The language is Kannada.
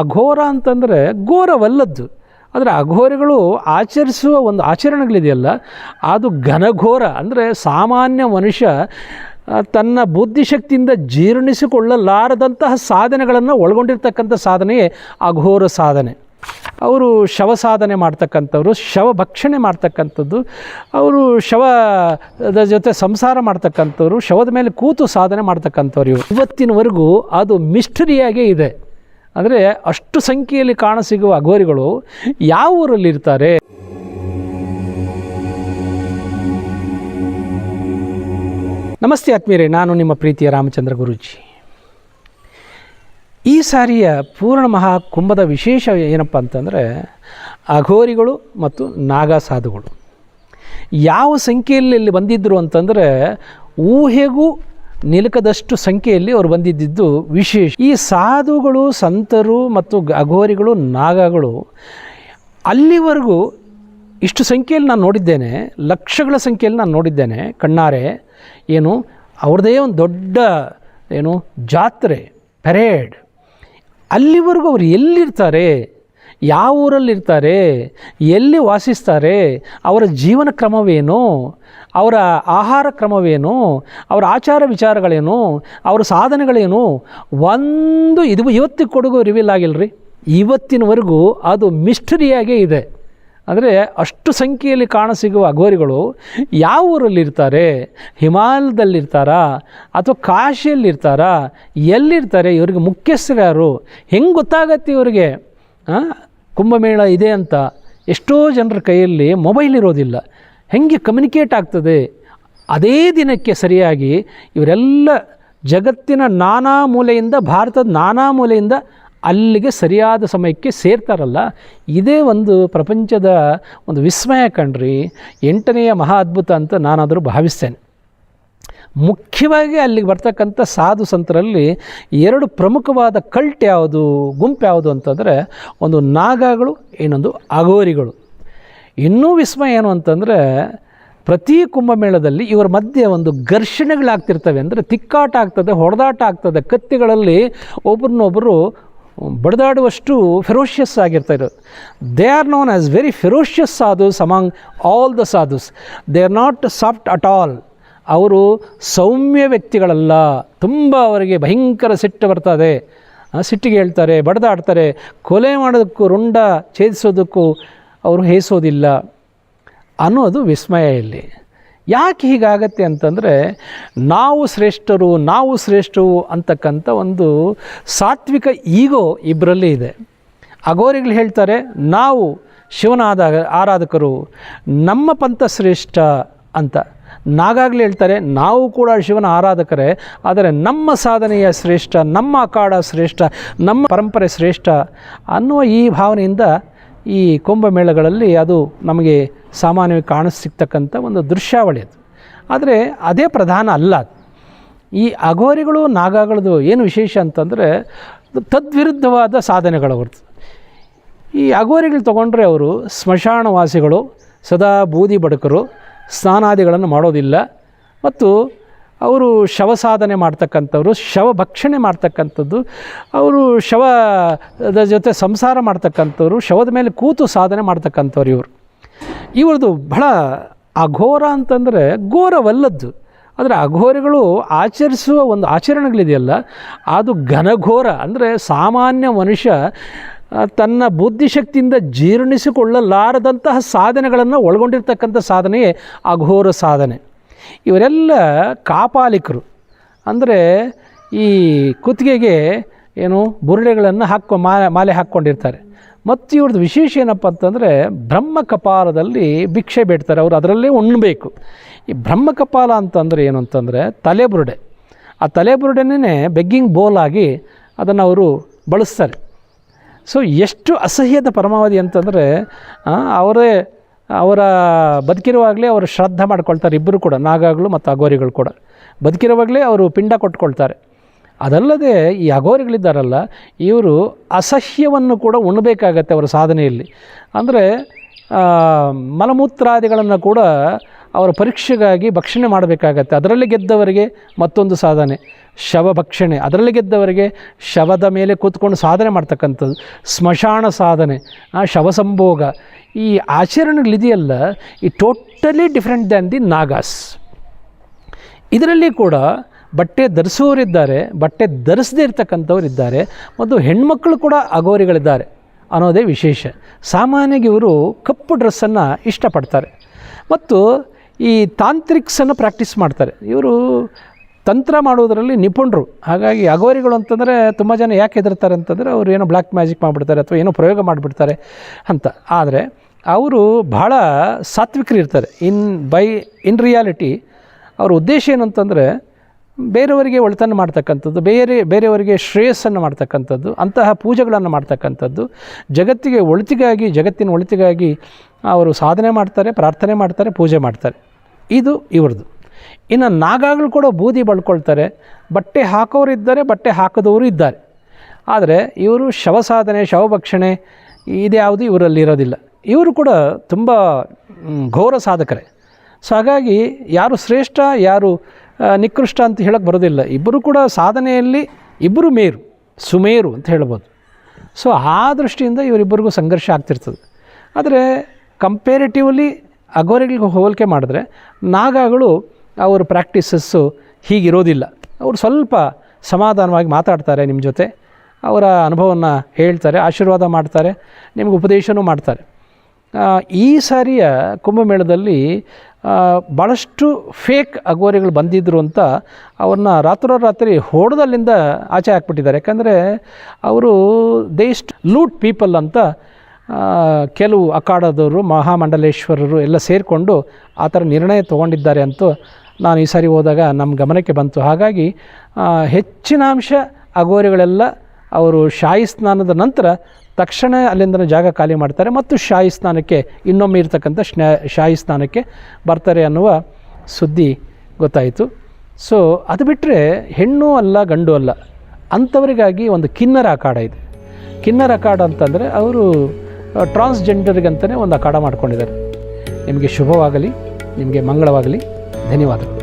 ಅಘೋರ ಅಂತಂದರೆ ಘೋರವಲ್ಲದ್ದು. ಆದರೆ ಅಘೋರಿಗಳು ಆಚರಿಸುವ ಒಂದು ಆಚರಣೆಗಳಿದೆಯಲ್ಲ, ಅದು ಘನಘೋರ. ಅಂದರೆ ಸಾಮಾನ್ಯ ಮನುಷ್ಯ ತನ್ನ ಬುದ್ಧಿಶಕ್ತಿಯಿಂದ ಜೀರ್ಣಿಸಿಕೊಳ್ಳಲಾರದಂತಹ ಸಾಧನೆಗಳನ್ನು ಒಳಗೊಂಡಿರ್ತಕ್ಕಂಥ ಸಾಧನೆಯೇ ಅಘೋರ ಸಾಧನೆ. ಅವರು ಶವ ಸಾಧನೆ ಮಾಡ್ತಕ್ಕಂಥವ್ರು, ಶವ ಭಕ್ಷಣೆ ಮಾಡ್ತಕ್ಕಂಥದ್ದು, ಅವರು ಶವದ ಜೊತೆ ಸಂಸಾರ ಮಾಡ್ತಕ್ಕಂಥವ್ರು, ಶವದ ಮೇಲೆ ಕೂತು ಸಾಧನೆ ಮಾಡ್ತಕ್ಕಂಥವ್ರು ಇವತ್ತಿನವರೆಗೂ ಅದು ಮಿಸ್ಟರಿಯಾಗೇ ಇದೆ. ಅಂದರೆ ಅಷ್ಟು ಸಂಖ್ಯೆಯಲ್ಲಿ ಕಾಣಸಿಗುವ ಅಘೋರಿಗಳು ಯಾವ ಊರಲ್ಲಿರ್ತಾರೆ ನಮಸ್ತೆ ಆತ್ಮೀಯರೇ, ನಾನು ನಿಮ್ಮ ಪ್ರೀತಿಯ ರಾಮಚಂದ್ರ ಗುರೂಜಿ. ಈ ಸಾರಿಯ ಪೂರ್ಣ ಮಹಾಕುಂಭದ ವಿಶೇಷ ಏನಪ್ಪ ಅಂತಂದರೆ ಅಘೋರಿಗಳು ಮತ್ತು ನಾಗಾ ಸಾಧುಗಳು ಯಾವ ಸಂಖ್ಯೆಯಲ್ಲಿ ಬಂದಿದ್ದರು ಅಂತಂದರೆ ಊಹೆಗೂ ನಿಲುಕದಷ್ಟು ಸಂಖ್ಯೆಯಲ್ಲಿ ಅವರು ಬಂದಿದ್ದಿದ್ದು ವಿಶೇಷ. ಈ ಸಾಧುಗಳು, ಸಂತರು ಮತ್ತು ಅಘೋರಿಗಳು, ನಾಗಗಳು, ಅಲ್ಲಿವರೆಗೂ ಇಷ್ಟು ಸಂಖ್ಯೆಯಲ್ಲಿ ನಾನು ನೋಡಿದ್ದೇನೆ, ಲಕ್ಷಗಳ ಸಂಖ್ಯೆಯಲ್ಲಿ ನಾನು ನೋಡಿದ್ದೇನೆ, ಕಣ್ಣಾರೆ. ಏನು? ಅವ್ರದ್ದೇ ಒಂದು ದೊಡ್ಡ, ಏನು, ಜಾತ್ರೆ ಪೆರೇಡ್ ಅಲ್ಲಿವರೆಗೂ ಅವರು ಎಲ್ಲಿರ್ತಾರೆ? ಯಾವ ಊರಲ್ಲಿರ್ತಾರೆ? ಎಲ್ಲಿ ವಾಸಿಸ್ತಾರೆ? ಅವರ ಜೀವನ ಕ್ರಮವೇನು? ಅವರ ಆಹಾರ ಕ್ರಮವೇನು? ಅವರ ಆಚಾರ ವಿಚಾರಗಳೇನು? ಅವರ ಸಾಧನೆಗಳೇನು? ಒಂದು ಇದು ಇವತ್ತಿಗೆ ಕೊಡುಗು ರಿವೀಲ್ ಆಗಿಲ್ಲ ರೀ ಇವತ್ತಿನವರೆಗೂ ಅದು ಮಿಸ್ಟರಿಯಾಗೇ ಇದೆ. ಅಂದರೆ ಅಷ್ಟು ಸಂಖ್ಯೆಯಲ್ಲಿ ಕಾಣಸಿಗುವ ಅಘೋರಿಗಳು ಯಾವ ಊರಲ್ಲಿರ್ತಾರೆ? ಹಿಮಾಲಯದಲ್ಲಿರ್ತಾರಾ? ಅಥವಾ ಕಾಶಿಯಲ್ಲಿರ್ತಾರಾ? ಎಲ್ಲಿರ್ತಾರೆ? ಇವ್ರಿಗೆ ಮುಖ್ಯಸ್ಥರು ಯಾರು? ಹೆಂಗೆ ಗೊತ್ತಾಗತ್ತೆ ಇವರಿಗೆ? ಕುಂಭಮೇಳ ಇದೆ ಅಂತ ಎಷ್ಟೋ ಜನರ ಕೈಯಲ್ಲಿ ಮೊಬೈಲ್ ಇರೋದಿಲ್ಲ. ಹೆಂಗೆ ಕಮ್ಯುನಿಕೇಟ್ ಆಗ್ತದೆ? ಅದೇ ದಿನಕ್ಕೆ ಸರಿಯಾಗಿ ಇವರೆಲ್ಲ ಜಗತ್ತಿನ ನಾನಾ ಮೂಲೆಯಿಂದ, ಭಾರತದ ನಾನಾ ಮೂಲೆಯಿಂದ ಅಲ್ಲಿಗೆ ಸರಿಯಾದ ಸಮಯಕ್ಕೆ ಸೇರ್ತಾರಲ್ಲ. ಇದೇ ಒಂದು ಪ್ರಪಂಚದ ಒಂದು ವಿಸ್ಮಯ ಕಣ್ರಿ ಎಂಟನೆಯ ಮಹಾ ಅದ್ಭುತ ಅಂತ ನಾನಾದರೂ ಭಾವಿಸ್ತೇನೆ. ಮುಖ್ಯವಾಗಿ ಅಲ್ಲಿಗೆ ಬರ್ತಕ್ಕಂಥ ಸಾಧು ಸಂತರಲ್ಲಿ ಎರಡು ಪ್ರಮುಖವಾದ ಕಲ್ಟ್ ಯಾವುದು, ಗುಂಪು ಯಾವುದು ಅಂತಂದರೆ ಒಂದು ನಾಗಗಳು, ಇನ್ನೊಂದು ಅಘೋರಿಗಳು. ಇನ್ನೂ ವಿಸ್ಮಯ ಏನು ಅಂತಂದರೆ ಪ್ರತಿ ಕುಂಭಮೇಳದಲ್ಲಿ ಇವರ ಮಧ್ಯೆ ಒಂದು ಘರ್ಷಣೆಗಳಾಗ್ತಿರ್ತವೆ. ಅಂದರೆ ತಿಕ್ಕಾಟ ಆಗ್ತದೆ, ಹೊಡೆದಾಟ ಆಗ್ತದೆ. ಕತ್ತಿಗಳಲ್ಲಿ ಒಬ್ರನ್ನೊಬ್ಬರು ಬಡಿದಾಡುವಷ್ಟು ಫೆರೋಷಿಯಸ್ ಆಗಿರ್ತಾರೆ they are known as very ferocious sadhus among all the sadhus. They are not soft at all ಅವರು ಸೌಮ್ಯ ವ್ಯಕ್ತಿಗಳಲ್ಲ. ತುಂಬ ಅವರಿಗೆ ಭಯಂಕರ ಸಿಟ್ಟು ಬರ್ತದೆ. ಸಿಟ್ಟಿಗೆ ಹೇಳ್ತಾರೆ, ಬಡದಾಡ್ತಾರೆ. ಕೊಲೆ ಮಾಡೋದಕ್ಕೂ, ರುಂಡ ಛೇದಿಸೋದಕ್ಕೂ ಅವರು ಹೇಸೋದಿಲ್ಲ. ಅನ್ನೋದು ವಿಸ್ಮಯ ಇಲ್ಲಿ. ಯಾಕೆ ಹೀಗಾಗತ್ತೆ ಅಂತಂದರೆ, ನಾವು ಶ್ರೇಷ್ಠರು, ನಾವು ಶ್ರೇಷ್ಠವು ಅಂತಕ್ಕಂಥ ಒಂದು ಸಾತ್ವಿಕ ಈಗೋ ಇಬ್ಬರಲ್ಲಿ ಇದೆ. ಅಗೋರಿಗಳು ಹೇಳ್ತಾರೆ, ನಾವು ಶಿವನ ಆದ ಆರಾಧಕರು, ನಮ್ಮ ಪಂಥ ಶ್ರೇಷ್ಠ ಅಂತ. ನಾಗಾಗ್ಲಿ ಹೇಳ್ತಾರೆ, ನಾವು ಕೂಡ ಶಿವನ ಆರಾಧಕರೇ, ಆದರೆ ನಮ್ಮ ಸಾಧನೆಯ ಶ್ರೇಷ್ಠ, ನಮ್ಮ ಅಖಾಡ ಶ್ರೇಷ್ಠ, ನಮ್ಮ ಪರಂಪರೆ ಶ್ರೇಷ್ಠ ಅನ್ನುವ ಈ ಭಾವನೆಯಿಂದ ಈ ಕುಂಭಮೇಳಗಳಲ್ಲಿ ಅದು ನಮಗೆ ಸಾಮಾನ್ಯವಾಗಿ ಕಾಣಿಸ್ತಕ್ಕಂಥ ಒಂದು ದೃಶ್ಯಾವಳಿ ಅದು. ಆದರೆ ಅದೇ ಪ್ರಧಾನ ಅಲ್ಲ ಈ ಅಘೋರಿಗಳು ನಾಗಾಗಳದು ಏನು ವಿಶೇಷ ಅಂತಂದರೆ, ತದ್ವಿರುದ್ಧವಾದ ಸಾಧನೆಗಳು ಅವ್ರದ್ದು ಈ ಅಘೋರಿಗಳು ತೊಗೊಂಡ್ರೆ ಅವರು ಸ್ಮಶಾನವಾಸಿಗಳು, ಸದಾ ಬೂದಿ ಬಡಕರು ಸ್ನಾನಾದಿಗಳನ್ನು ಮಾಡೋದಿಲ್ಲ. ಮತ್ತು ಅವರು ಶವ ಸಾಧನೆ ಮಾಡ್ತಕ್ಕಂಥವ್ರು, ಶವ ಭಕ್ಷಣೆ ಮಾಡ್ತಕ್ಕಂಥದ್ದು, ಅವರು ಶವದ ಜೊತೆ ಸಂಸಾರ ಮಾಡ್ತಕ್ಕಂಥವ್ರು, ಶವದ ಮೇಲೆ ಕೂತು ಸಾಧನೆ ಮಾಡ್ತಕ್ಕಂಥವ್ರು ಇವರು. ಇವ್ರದ್ದು ಬಹಳ ಅಘೋರ ಅಂತಂದರೆ ಘೋರವಲ್ಲದ್ದು. ಆದರೆ ಅಘೋರಿಗಳು ಆಚರಿಸುವ ಒಂದು ಆಚರಣೆಗಳಿದೆಯಲ್ಲ, ಅದು ಘನಘೋರ. ಅಂದರೆ ಸಾಮಾನ್ಯ ಮನುಷ್ಯ ತನ್ನ ಬುದ್ಧಿಶಕ್ತಿಯಿಂದ ಜೀರ್ಣಿಸಿಕೊಳ್ಳಲಾರದಂತಹ ಸಾಧನೆಗಳನ್ನು ಒಳಗೊಂಡಿರ್ತಕ್ಕಂಥ ಸಾಧನೆಯೇ ಅಘೋರ ಸಾಧನೆ. ಇವರೆಲ್ಲ ಕಾಪಾಲಿಕರು. ಅಂದರೆ ಈ ಕುತ್ತಿಗೆಗೆ ಏನು ಬುರುಡೆಗಳನ್ನು ಹಾಕೊ ಮಾಲೆ ಮಾಲೆ ಹಾಕ್ಕೊಂಡಿರ್ತಾರೆ. ಮತ್ತು ಇವ್ರದ್ದು ವಿಶೇಷ ಏನಪ್ಪ ಅಂತಂದರೆ ಬ್ರಹ್ಮ ಕಪಾಲದಲ್ಲಿ ಭಿಕ್ಷೆ ಬೇಡ್ತಾರೆ. ಅವರು ಅದರಲ್ಲೇ ಉಣ್ಣಬೇಕು ಈ ಬ್ರಹ್ಮ ಕಪಾಲ ಅಂತಂದರೆ ಏನು ಅಂತಂದರೆ ತಲೆಬುರುಡೆ. ಆ ತಲೆಬುರುಡೆನೇ ಬೆಗ್ಗಿಂಗ್ ಬೋಲಾಗಿ ಅದನ್ನು ಅವರು ಬಳಸ್ತಾರೆ. ಸೊ ಎಷ್ಟು ಅಸಹ್ಯದ ಪರಮಾವಧಿ ಅಂತಂದರೆ ಅವರೇ, ಅವರ ಬದುಕಿರುವಾಗಲೇ ಅವರು ಶ್ರದ್ಧೆ ಮಾಡ್ಕೊಳ್ತಾರೆ ಇಬ್ಬರು ಕೂಡ ನಾಗಾಗಳು ಮತ್ತು ಅಗೋರಿಗಳು ಕೂಡ. ಬದುಕಿರುವಾಗಲೇ ಅವರು ಪಿಂಡ ಕೊಟ್ಕೊಳ್ತಾರೆ. ಅದಲ್ಲದೆ ಈ ಅಗೋರಿಗಳಿದ್ದಾರಲ್ಲ ಇವರು ಅಸಹ್ಯವನ್ನು ಕೂಡ ಉಣ್ಣಬೇಕಾಗತ್ತೆ ಅವರ ಸಾಧನೆಯಲ್ಲಿ. ಅಂದರೆ ಮಲಮೂತ್ರಾದಿಗಳನ್ನು ಕೂಡ ಅವರ ಪರೀಕ್ಷೆಗಾಗಿ ಭಕ್ಷಣೆ ಮಾಡಬೇಕಾಗತ್ತೆ. ಅದರಲ್ಲಿ ಗೆದ್ದವರಿಗೆ ಮತ್ತೊಂದು ಸಾಧನೆ, ಶವ ಭಕ್ಷಣೆ. ಅದರಲ್ಲಿ ಗೆದ್ದವರಿಗೆ ಶವದ ಮೇಲೆ ಕೂತ್ಕೊಂಡು ಸಾಧನೆ ಮಾಡ್ತಕ್ಕಂಥದ್ದು. ಸ್ಮಶಾನ ಸಾಧನೆ, ಆ, ಶವ ಸಂಭೋಗ. ಈ ಆಚರಣೆಗಳಿದೆಯಲ್ಲ, ಈ totally different than the Nagas. ಇದರಲ್ಲಿ ಕೂಡ ಬಟ್ಟೆ ಧರಿಸುವವರಿದ್ದಾರೆ ಬಟ್ಟೆ ಧರಿಸದೇ ಇರ್ತಕ್ಕಂಥವ್ರು ಇದ್ದಾರೆ ಮತ್ತು ಹೆಣ್ಮಕ್ಳು ಕೂಡ ಅಗೋರಿಗಳಿದ್ದಾರೆ ಅನ್ನೋದೇ ವಿಶೇಷ. ಸಾಮಾನ್ಯವಾಗಿ ಇವರು ಕಪ್ಪು ಡ್ರೆಸ್ಸನ್ನು ಇಷ್ಟಪಡ್ತಾರೆ. ಮತ್ತು ಈ ತಾಂತ್ರಿಕ್ಸನ್ನು ಪ್ರಾಕ್ಟೀಸ್ ಮಾಡ್ತಾರೆ. ಇವರು ತಂತ್ರ ಮಾಡೋದರಲ್ಲಿ ನಿಪುಣರು. ಹಾಗಾಗಿ ಅಗೋರಿಗಳು ಅಂತಂದರೆ ತುಂಬ ಜನ ಯಾಕೆ ಹೆದರ್ತಾರೆ ಅಂತಂದರೆ ಅವರು ಏನೋ ಬ್ಲ್ಯಾಕ್ ಮ್ಯಾಜಿಕ್ ಮಾಡಿಬಿಡ್ತಾರೆ ಅಥವಾ ಏನೋ ಪ್ರಯೋಗ ಮಾಡಿಬಿಡ್ತಾರೆ ಅಂತ. ಆದರೆ ಅವರು ಭಾಳ ಸಾತ್ವಿಕರು ಇರ್ತಾರೆ. ಇನ್ ಬೈ, ಇನ್ ರಿಯಾಲಿಟಿ ಅವ್ರ ಉದ್ದೇಶ ಏನಂತಂದರೆ ಬೇರೆಯವರಿಗೆ ಒಳಿತನ್ನು ಮಾಡ್ತಕ್ಕಂಥದ್ದು, ಬೇರೆ, ಬೇರೆಯವರಿಗೆ ಶ್ರೇಯಸ್ಸನ್ನು ಮಾಡ್ತಕ್ಕಂಥದ್ದು, ಅಂತಹ ಪೂಜೆಗಳನ್ನು ಮಾಡ್ತಕ್ಕಂಥದ್ದು, ಜಗತ್ತಿಗೆ ಒಳಿತಿಗಾಗಿ, ಜಗತ್ತಿನ ಒಳಿತಿಗಾಗಿ ಅವರು ಸಾಧನೆ ಮಾಡ್ತಾರೆ, ಪ್ರಾರ್ಥನೆ ಮಾಡ್ತಾರೆ, ಪೂಜೆ ಮಾಡ್ತಾರೆ. ಇದು ಇವ್ರದ್ದು. ಇನ್ನು ನಾಗಾಗಳು ಕೂಡ ಬೂದಿ ಬಳ್ಕೊಳ್ತಾರೆ. ಬಟ್ಟೆ ಹಾಕೋರು ಇದ್ದಾರೆ ಬಟ್ಟೆ ಹಾಕದವರು ಇದ್ದಾರೆ. ಆದರೆ ಇವರು ಶವ ಸಾಧನೆ ಶವಭಕ್ಷಣೆ ಇದ್ಯಾವುದು ಇವರಲ್ಲಿ ಇರೋದಿಲ್ಲ. ಇವರು ಕೂಡ ತುಂಬ ಘೋರ ಸಾಧಕರೇ. ಸೊ ಹಾಗಾಗಿ ಯಾರು ಶ್ರೇಷ್ಠ, ಯಾರು ನಿಕೃಷ್ಟ ಅಂತ ಹೇಳಕ್ಕೆ ಬರೋದಿಲ್ಲ. ಇಬ್ಬರು ಕೂಡ ಸಾಧನೆಯಲ್ಲಿ ಇಬ್ಬರು ಮೇರು, ಸುಮೇರು ಅಂತ ಹೇಳ್ಬೋದು. ಸೊ ಆ ದೃಷ್ಟಿಯಿಂದ ಇವರಿಬ್ಬರಿಗೂ ಸಂಘರ್ಷ ಆಗ್ತಿರ್ತದೆ. ಆದರೆ ಕಂಪೇರಿಟಿವ್ಲಿ ಅಗೋರಿಗಳಿಗೆ ಹೋಲಿಕೆ ಮಾಡಿದ್ರೆ ನಾಗಾಗಳು ಅವ್ರ ಪ್ರಾಕ್ಟೀಸಸ್ಸು ಹೀಗಿರೋದಿಲ್ಲ. ಅವರು ಸ್ವಲ್ಪ ಸಮಾಧಾನವಾಗಿ ಮಾತಾಡ್ತಾರೆ ನಿಮ್ಮ ಜೊತೆ. ಅವರ ಅನುಭವವನ್ನು ಹೇಳ್ತಾರೆ, ಆಶೀರ್ವಾದ ಮಾಡ್ತಾರೆ, ನಿಮ್ಗೆ ಉಪದೇಶನೂ ಮಾಡ್ತಾರೆ. ಈ ಸಾರಿಯ ಕುಂಭಮೇಳದಲ್ಲಿ ಭಾಳಷ್ಟು ಫೇಕ್ ಅಗೋರಿಗಳು ಬಂದಿದ್ದರು ಅಂತ ಅವ್ರನ್ನ ರಾತ್ರೋರಾತ್ರಿ ಹೊಡೆದಲ್ಲಿಂದ ಆಚೆ ಹಾಕ್ಬಿಟ್ಟಿದ್ದಾರೆ. ಯಾಕಂದರೆ ಅವರು ದೇಸ್ಟ್ ಲೂಟ್ ಪೀಪಲ್ ಅಂತ ಕೆಲವು ಅಖಾಡದವರು, ಮಹಾಮಂಡಲೇಶ್ವರರು ಎಲ್ಲ ಸೇರಿಕೊಂಡು ಆ ಥರ ನಿರ್ಣಯ ತೊಗೊಂಡಿದ್ದಾರೆ ಅಂತ ನಾನು ಈ ಸಾರಿ ಹೋದಾಗ ನಮ್ಮ ಗಮನಕ್ಕೆ ಬಂತು. ಹಾಗಾಗಿ ಹೆಚ್ಚಿನಾಂಶ ಅಗೋರಿಗಳೆಲ್ಲ ಅವರು ಶಾಹಿ ಸ್ನಾನದ ನಂತರ ತಕ್ಷಣ ಅಲ್ಲಿಂದ ಜಾಗ ಖಾಲಿ ಮಾಡ್ತಾರೆ ಮತ್ತು ಶಾಹಿ ಸ್ನಾನಕ್ಕೆ ಇನ್ನೊಮ್ಮೆ ಇರ್ತಕ್ಕಂಥ ಶಾಹಿ ಸ್ನಾನಕ್ಕೆ ಬರ್ತಾರೆ ಅನ್ನುವ ಸುದ್ದಿ ಗೊತ್ತಾಯಿತು. ಸೊ ಅದು ಬಿಟ್ಟರೆ ಹೆಣ್ಣು ಅಲ್ಲ, ಗಂಡು ಅಲ್ಲ, ಅಂಥವರಿಗಾಗಿ ಒಂದು ಕಿನ್ನರ ಅಖಾಡ ಇದೆ. ಕಿನ್ನರ ಅಖಾಡ ಅಂತಂದರೆ ಅವರು ಟ್ರಾನ್ಸ್ಜೆಂಡರ್ಗಂತಲೇ ಒಂದು ಅಖಾಡ ಮಾಡ್ಕೊಂಡಿದ್ದಾರೆ. ನಿಮಗೆ ಶುಭವಾಗಲಿ, ನಿಮಗೆ ಮಂಗಳವಾಗಲಿ. ಧನ್ಯವಾದಗಳು.